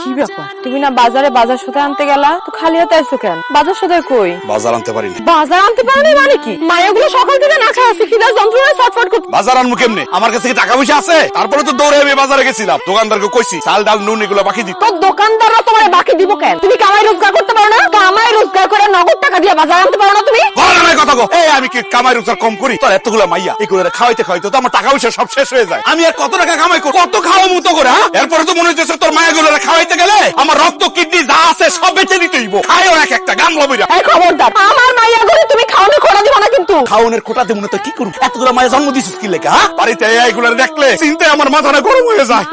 কি ব্যাপার? তুমি না বাজারে বাজার সাথে আনতে গেলা? তো খালি হাতে আইছো কেন? বাজার সাথে কই? বাজার আনতে পারিনি। বাজার আনতে মানে কি? মায়াগুলো সকাল থেকে না খাওয়া আছে যন্ত্রণায় ছটফট করতে বাজার আনব কেমনে? আমার কাছে কি টাকা পয়সা আছে? তারপরে তো দৌড়ে আমি বাজারে গেছিলাম। দোকানদারকে কইছি চাল ডাল নুন এগুলো বাকি দিত। তোর দোকানদাররা তোমার বাকি দিব কেন? তুমি কামাই রোজগার করতে পারো না? কামাই রোজগার করে নগদ টাকা দিয়ে বাজার আনতে পারো না তুমি? কথা গো এই, আমি কি কামাই রোজগার কম করি? তোর এতগুলো মাইয়া এগুলো খাওয়াইতে খাওয়াইতে তো আমার টাকা পয়সা সব শেষ হয়ে যায়। আমি আর কত টাকা কামাই করি কত খাওয়া মতো করে হ্যাঁ? এরপরে তো মনে হচ্ছে তোর মায়া গুলো খাওয়াইতে গেলে আমার রক্ত, কিডনি যা আছে সব বেঁচে দিতেইব খাইও এক একটা লবিরা এই খবরদার, আমার মাইয়া গুলো তুমি দিব না খাওনের খোটাতে মনে তো কি এতগুলো মায়ের জন্ম দিছিস কি লেখা হ্যাঁ? বাড়িতে এইগুলো দেখলে চিন্তায় আমার মাথাটা গরম হয়ে যায়।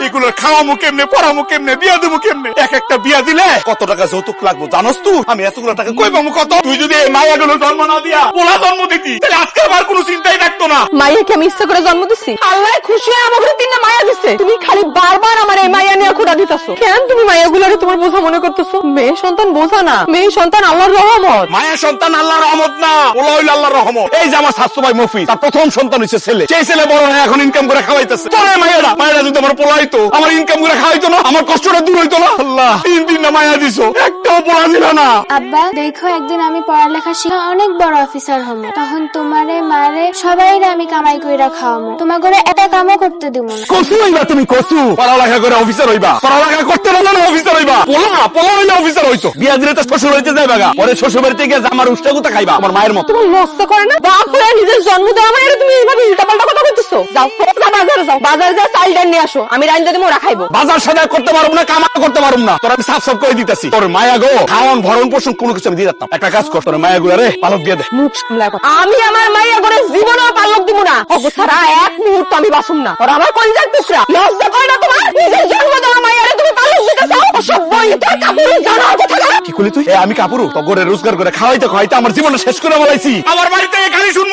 খাওয়ামু কেমনে পড়ামু কেমনে বিয়া দেবো কেমনে? এক একটা বিয়া দিলে কত টাকা যৌতুক লাগবো জানোস তুই? আমি এতগুলো টাকা কই পাবো কত? তুই যদি এই মায়াগুলো জন্ম না দিয়া পোলা জন্ম দিতি তাহলে আজকে আমার কোনো চিন্তাই থাকতো না। মাইয়াকে আমি ইচ্ছা করে জন্ম দিছি? আল্লাহ খুশি হয়ে আমাকে তিনটা মায়া দিছে তুমি খালি বারবার আমার এই মাইয়া নিয়ে খোঁড়া দিতেছো। কেন তুমি মায়াগুলোরে তোমার বোঝা মনে করতেছো? মেয়ে সন্তান বোঝা না। মেয়ে সন্তান আল্লাহর রহমত। মায়ের সন্তান আল্লাহর রহমত না ওলা হইল আল্লাহর রহমত। এই যে আমার ভাই মফি তার প্রথম সন্তান হচ্ছে ছেলে। সেই ছেলে বড় হয়ে এখন ইনকাম করে খাওয়াইতেছে। তোরে মায়েরা মায়েরা যদি আমার পোলাইতো আমার ইনকাম করে খাওয়াইতো না আমার কষ্টটা দূর হইতো না। আল্লাহ তিন তিন না মায়া দিছো একটাও পোলা দিল না। আব্বা দেখো একদিন আমি পড়ালেখা শিখে অনেক বড় অফিসার হমু। তখন তোমারে মারে সবাই আমি কামাই কইরা খাওয়ামু। তোমার ঘরে একটা কামও করতে দিব না। কসু হইবা তুমি কসু। পড়ালেখা করে অফিসার হইবা। পড়ালেখা করতে না না অফিসার হইবা। পোলা পোলা হইলে অফিসার হইতো বিয়া দিলে তো শ্বশুর হইতে যাইবা গা। পরে শ্বশুর বাড়িতে গিয়ে আমার উষ্টা গুতা খাইবা আমার মায়ের মতো। তোমার লজ্জা করে না? বাপ হয়ে নিজের জন্ম দেওয়া মায়ের তুমি এইভাবে উল্টাপাল্টা কথা বলতেছো? যাও সোজা বাজারে যাও। বাজারে যা চাল ডাল নিয়ে আসো। আমি রাইন যদি মোরা খাইবো। বাজার সদাই করতে পারব না কামা করতে পারব না। তোর আমি সাফ সাফ করে দিতেছি। তোর মায়া গো খাওয়ান ভরণ পোষণ কোনো কিছু আমি দিয়ে দিতাম একটা কাজ কর তোর মায়া গুলা রে পালক দিয়ে দে। মুখ। আমি আমার মাইয়া করে জীবনেও পাল্লক দিব না। অগো ছাড়া এক মুহূর্ত আমি বাসুম না। আর আমার কলজার টুকরা লজ্জা করে না তোমার? নিজের জন্ম দেওয়া মাইয়ারে তুমি পাল্লক দিতে চাও? অসভ্য এটা কাপুরে জানার কথা না কি করলি তুই? এ, আমি কাপুরু তো করে রোজগার করে খাওয়াইতে খাওয়াইতে আমার জীবন শেষ করে বলাইছি। আমার বাড়িতে খালি শুন